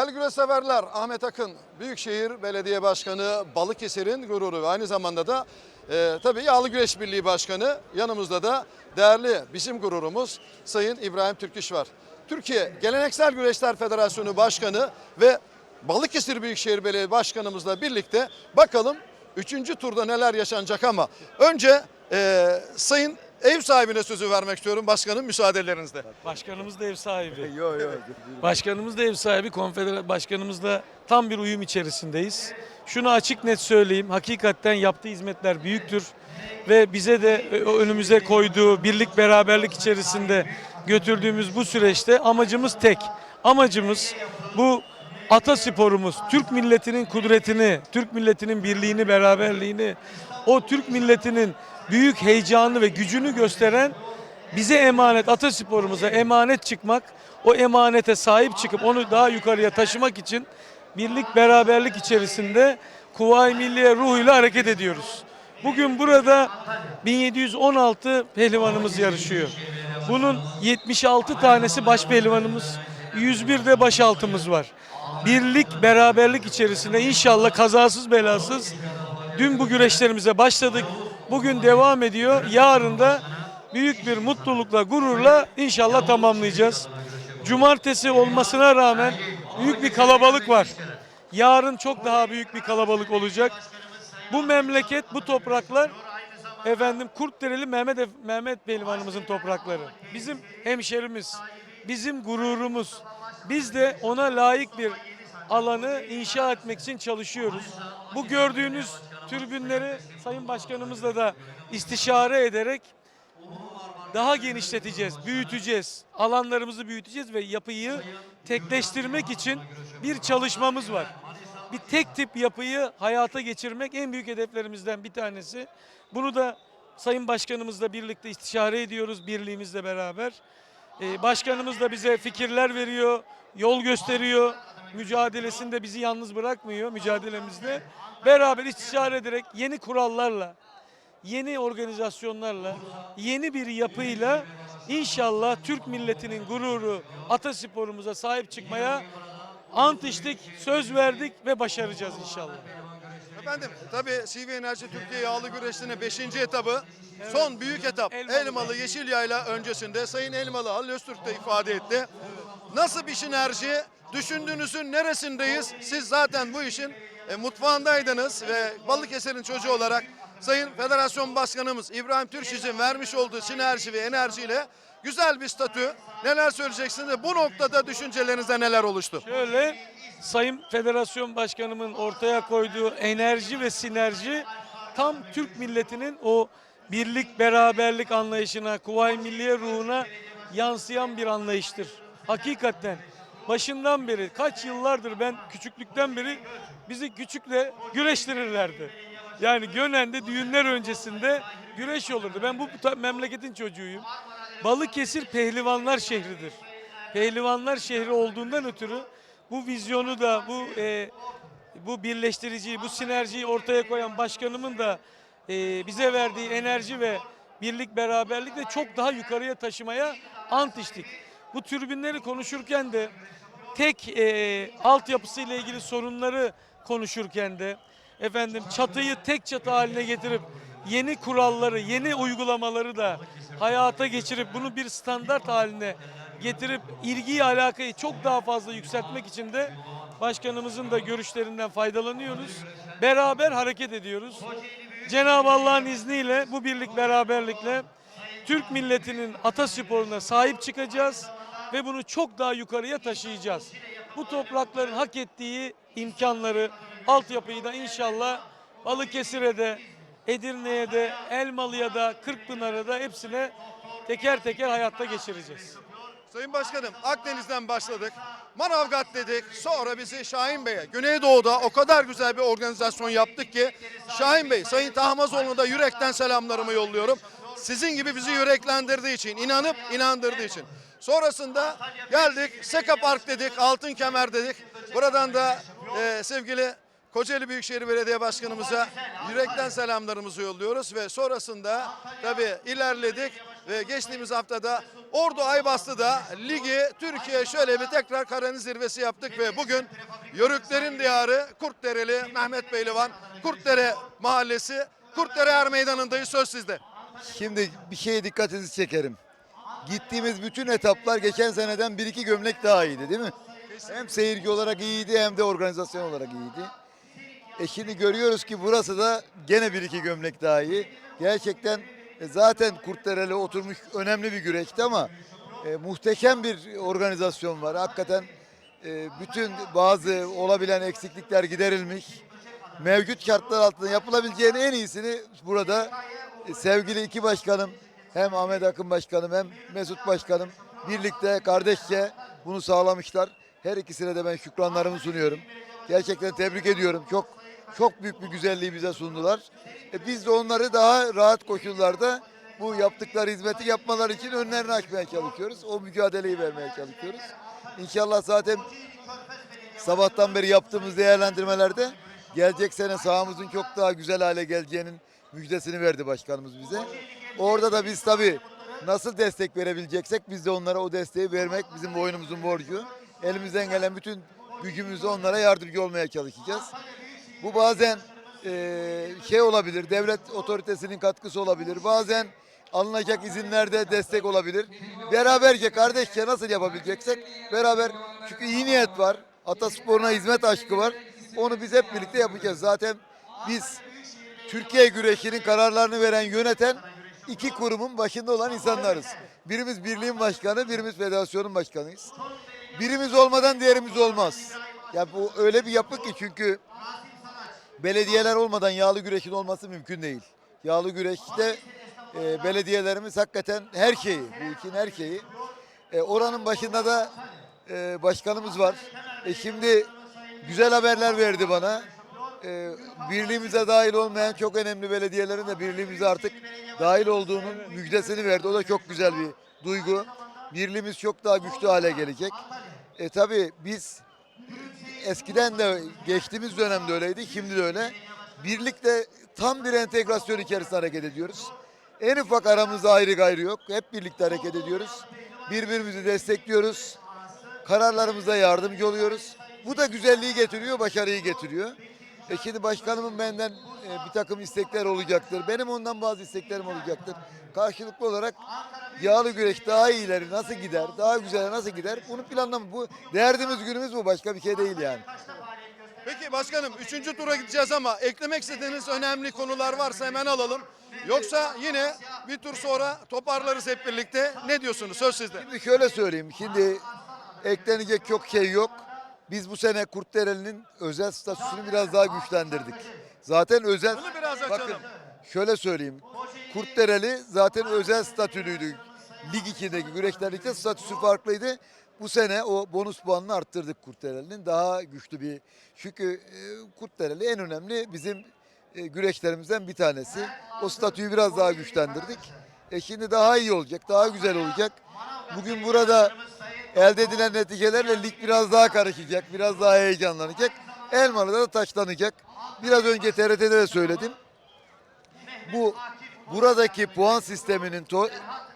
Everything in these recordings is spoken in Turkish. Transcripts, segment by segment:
Değerli güreş severler, Ahmet Akın, Büyükşehir Belediye Başkanı, Balıkesir'in gururu ve aynı zamanda da e, tabii Yağlı Güreş Birliği Başkanı. Yanımızda da değerli bizim gururumuz Sayın İbrahim Türküş var. Türkiye Geleneksel Güreşler Federasyonu Başkanı ve Balıkesir Büyükşehir Belediye Başkanımızla birlikte bakalım 3. turda neler yaşanacak ama önce e, Sayın ev sahibine sözü vermek istiyorum başkanım müsaadelerinizle. Başkanımız da ev sahibi. Yok yok. Başkanımız da ev sahibi. Konfederasyon başkanımızla tam bir uyum içerisindeyiz. Şunu açık net söyleyeyim. Hakikaten yaptığı hizmetler büyüktür. Ve bize de önümüze koyduğu birlik beraberlik içerisinde götürdüğümüz bu süreçte amacımız tek. Amacımız bu atasporumuz, Türk milletinin kudretini, Türk milletinin birliğini, beraberliğini, o Türk milletinin büyük heyecanı ve gücünü gösteren bize emanet, atasporumuza emanet çıkmak, o emanete sahip çıkıp onu daha yukarıya taşımak için birlik beraberlik içerisinde Kuvayi Milliye ruhuyla hareket ediyoruz. Bugün burada 1716 pehlivanımız yarışıyor. Bunun 76 tanesi baş pehlivanımız, 101 de başaltımız var. Birlik, beraberlik içerisinde inşallah kazasız belasız dün bu güreşlerimize başladık. Bugün devam ediyor. Yarın da büyük bir mutlulukla, gururla inşallah tamamlayacağız. Cumartesi olmasına rağmen büyük bir kalabalık var. Yarın çok daha büyük bir kalabalık olacak. Bu memleket, bu topraklar efendim Kurtdereli Mehmet Mehmet Pehlivanımızın toprakları. Bizim hemşerimiz, bizim gururumuz. Biz de ona layık bir alanı inşa etmek için çalışıyoruz. Bu gördüğünüz tribünleri Sayın Başkanımızla da istişare ederek daha genişleteceğiz, büyüteceğiz. Alanlarımızı büyüteceğiz ve yapıyı tekleştirmek için bir çalışmamız var. Bir tek tip yapıyı hayata geçirmek en büyük hedeflerimizden bir tanesi. Bunu da Sayın Başkanımızla birlikte istişare ediyoruz birliğimizle beraber. Ee, başkanımız da bize fikirler veriyor, yol gösteriyor. Mücadelesinde bizi yalnız bırakmıyor mücadelemizde. Beraber istişare ederek yeni kurallarla, yeni organizasyonlarla, yeni bir yapıyla inşallah Türk milletinin gururu atasporumuza sahip çıkmaya ant içtik, söz verdik ve başaracağız inşallah. Efendim tabii CV Enerji Türkiye Yağlı Güreşli'nin 5. etabı son büyük etap Elmalı. Elmalı Yeşil Yayla öncesinde Sayın Elmalı Halil Öztürk de ifade etti. Nasıl bir sinerji düşündüğünüzün neresindeyiz? Siz zaten bu işin e, mutfağındaydınız ve Balıkesir'in çocuğu olarak Sayın Federasyon Başkanımız İbrahim Türşiz'in vermiş olduğu sinerji ve enerjiyle güzel bir statü. Neler söyleyeceksiniz bu noktada düşüncelerinizde neler oluştu? Şöyle Sayın Federasyon Başkanımın ortaya koyduğu enerji ve sinerji tam Türk milletinin o birlik beraberlik anlayışına, Kuvayi Milliye ruhuna yansıyan bir anlayıştır. Hakikaten başından beri kaç yıllardır ben küçüklükten beri bizi küçükle güreştirirlerdi. Yani Gönen'de düğünler öncesinde güreş olurdu. Ben bu memleketin çocuğuyum. Balıkesir pehlivanlar şehridir. Pehlivanlar şehri olduğundan ötürü bu vizyonu da bu e, bu birleştiriciyi, bu sinerjiyi ortaya koyan başkanımın da e, bize verdiği enerji ve birlik beraberlikle çok daha yukarıya taşımaya ant içtik. Bu türbinleri konuşurken de tek e, altyapısıyla ilgili sorunları konuşurken de efendim çatıyı tek çatı haline getirip yeni kuralları, yeni uygulamaları da hayata geçirip bunu bir standart haline getirip ilgiyi alakayı çok daha fazla yükseltmek için de başkanımızın da görüşlerinden faydalanıyoruz. Beraber hareket ediyoruz. Cenab-ı Allah'ın izniyle bu birlik beraberlikle Türk milletinin atasporuna sahip çıkacağız ve bunu çok daha yukarıya taşıyacağız. Bu toprakların hak ettiği imkanları, altyapıyı da inşallah Balıkesir'e de, Edirne'ye de, Elmalı'ya da, Kırkpınar'a da hepsine teker teker hayatta geçireceğiz. Sayın Başkanım Akdeniz'den başladık. Manavgat dedik. Sonra bizi Şahin Bey'e. Güneydoğu'da o kadar güzel bir organizasyon yaptık ki Şahin Bey, Sayın Tahmazoğlu'na da yürekten selamlarımı yolluyorum. Sizin gibi bizi yüreklendirdiği için, inanıp inandırdığı için. Sonrasında geldik Seka Park dedik, Altın Kemer dedik. Buradan da e, sevgili Kocaeli Büyükşehir Belediye Başkanımıza yürekten selamlarımızı yolluyoruz ve sonrasında tabii ilerledik Ve geçtiğimiz haftada Ordu Aybastı'da ligi Türkiye şöyle bir tekrar Karadeniz zirvesi yaptık ve bugün Yörüklerin diyarı Kurtdereli Mehmet Beylivan Kurtdere Mahallesi Kurtdere Er Meydanı'ndayız söz sizde. Şimdi bir şeye dikkatinizi çekerim. Gittiğimiz bütün etaplar geçen seneden bir iki gömlek daha iyiydi değil mi? Hem seyirci olarak iyiydi hem de organizasyon olarak iyiydi. E şimdi görüyoruz ki burası da gene bir iki gömlek daha iyi. Gerçekten e, zaten Kurtdereli oturmuş önemli bir güreşti ama e, muhteşem bir organizasyon var. Hakikaten e, bütün bazı olabilen eksiklikler giderilmiş. Mevcut şartlar altında yapılabileceğin en iyisini burada e, sevgili iki başkanım hem Ahmet Akın başkanım hem Mesut başkanım birlikte kardeşçe bunu sağlamışlar. Her ikisine de ben şükranlarımı sunuyorum. Gerçekten tebrik ediyorum. Çok çok büyük bir güzelliği bize sundular. E biz de onları daha rahat koşullarda bu yaptıkları hizmeti yapmaları için önlerini açmaya çalışıyoruz. O mücadeleyi vermeye çalışıyoruz. İnşallah zaten sabahtan beri yaptığımız değerlendirmelerde gelecek sene sahamızın çok daha güzel hale geleceğinin müjdesini verdi başkanımız bize. Orada da biz tabii nasıl destek verebileceksek biz de onlara o desteği vermek bizim boynumuzun borcu. Elimizden gelen bütün gücümüzle onlara yardımcı olmaya çalışacağız. Bu bazen eee, şey olabilir, devlet otoritesinin katkısı olabilir. Bazen alınacak izinlerde destek olabilir. Beraberce kardeşçe nasıl yapabileceksek beraber çünkü iyi niyet var. Atasporuna hizmet aşkı var. Onu biz hep birlikte yapacağız. Zaten biz Türkiye güreşinin kararlarını veren, yöneten iki kurumun başında olan insanlarız. Birimiz birliğin başkanı, birimiz federasyonun başkanıyız. Birimiz olmadan diğerimiz olmaz. Ya bu öyle bir yapı ki çünkü belediyeler olmadan yağlı güreşin olması mümkün değil. Yağlı güreşte e, belediyelerimiz hakikaten her şeyi, bu için her şeyi. E, oranın başında da e, başkanımız var. E, şimdi güzel haberler verdi bana. E, birliğimize dahil olmayan çok önemli belediyelerin de birliğimize artık dahil olduğunun müjdesini verdi. O da çok güzel bir duygu. Birliğimiz çok daha güçlü hale gelecek. E tabi biz eskiden de geçtiğimiz dönemde öyleydi, şimdi de öyle. Birlikte tam bir entegrasyon içerisinde hareket ediyoruz. En ufak aramızda ayrı gayrı yok. Hep birlikte hareket ediyoruz. Birbirimizi destekliyoruz. Kararlarımıza yardımcı oluyoruz. Bu da güzelliği getiriyor, başarıyı getiriyor. E şimdi başkanımın benden e, bir takım istekler olacaktır. Benim ondan bazı isteklerim olacaktır. Karşılıklı olarak yağlı güreş daha iyileri nasıl gider, daha güzel nasıl gider? Bunu planlama. Bu derdimiz günümüz bu. Başka bir şey değil yani. Peki başkanım üçüncü tura gideceğiz ama eklemek istediğiniz önemli konular varsa hemen alalım. Yoksa yine bir tur sonra toparlarız hep birlikte. Ne diyorsunuz? Söz sizde. Şimdi şöyle söyleyeyim. Şimdi eklenecek çok şey yok. Biz bu sene Kurtdereli'nin özel statüsünü biraz daha güçlendirdik. Zaten özel... Bakın şöyle söyleyeyim. Kurtdereli zaten özel statülüydü. Lig 2'deki güreşlerlikte statüsü farklıydı. Bu sene o bonus puanını arttırdık Kurtdereli'nin. Daha güçlü bir... Çünkü e, Kurtdereli en önemli bizim e, güreşlerimizden bir tanesi. O statüyü biraz daha güçlendirdik. E şimdi daha iyi olacak, daha güzel olacak. Bugün burada elde edilen neticelerle lig biraz daha karışacak, biraz daha heyecanlanacak. Elmalı'da da taşlanacak. Biraz önce TRT'de de söyledim. Bu buradaki puan sisteminin,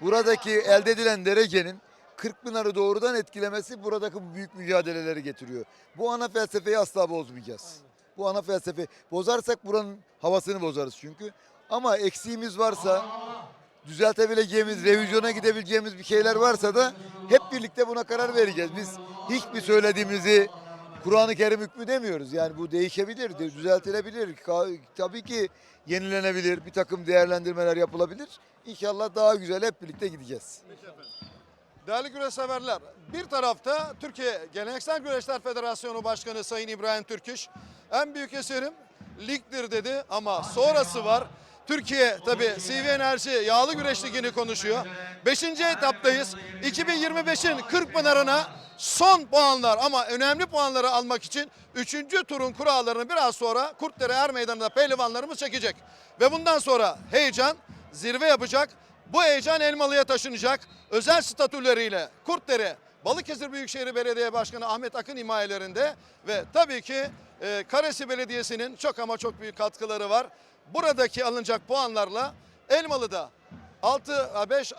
buradaki elde edilen derecenin 40 Pınar'ı doğrudan etkilemesi buradaki bu büyük mücadeleleri getiriyor. Bu ana felsefeyi asla bozmayacağız. Bu ana felsefe bozarsak buranın havasını bozarız çünkü. Ama eksiğimiz varsa düzeltebileceğimiz, revizyona gidebileceğimiz bir şeyler varsa da hep birlikte buna karar vereceğiz. Biz hiçbir söylediğimizi Kur'an-ı Kerim hükmü demiyoruz. Yani bu değişebilir, düzeltilebilir. Tabii ki yenilenebilir, bir takım değerlendirmeler yapılabilir. İnşallah daha güzel hep birlikte gideceğiz. Değerli güreş severler, bir tarafta Türkiye Geleneksel Güreşler Federasyonu Başkanı Sayın İbrahim Türküş, en büyük eserim ligdir dedi ama sonrası var. Türkiye tabi CV Enerji Yağlı Güreş Ligi'ni konuşuyor. Beşinci etaptayız. 2025'in 40 pınarına son puanlar ama önemli puanları almak için 3. turun kurallarını biraz sonra Kurtdere Er Meydanı'nda pehlivanlarımız çekecek. Ve bundan sonra heyecan zirve yapacak. Bu heyecan Elmalı'ya taşınacak. Özel statüleriyle Kurtdere Balıkesir Büyükşehir Belediye Başkanı Ahmet Akın himayelerinde ve tabii ki e, Karesi Belediyesi'nin çok ama çok büyük katkıları var. Buradaki alınacak puanlarla Elmalı'da 6 5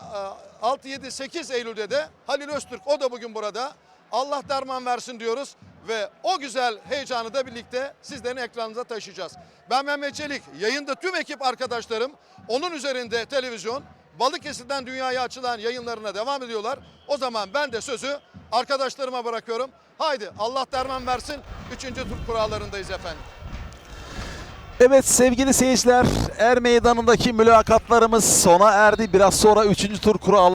6 7 8 Eylül'de de Halil Öztürk o da bugün burada. Allah derman versin diyoruz ve o güzel heyecanı da birlikte sizlerin ekranınıza taşıyacağız. Ben Mehmet Çelik, yayında tüm ekip arkadaşlarım onun üzerinde televizyon Balıkesir'den dünyaya açılan yayınlarına devam ediyorlar. O zaman ben de sözü arkadaşlarıma bırakıyorum. Haydi Allah derman versin. Üçüncü tur kurallarındayız efendim. Evet sevgili seyirciler Er Meydanı'ndaki mülakatlarımız sona erdi. Biraz sonra 3. tur kuralı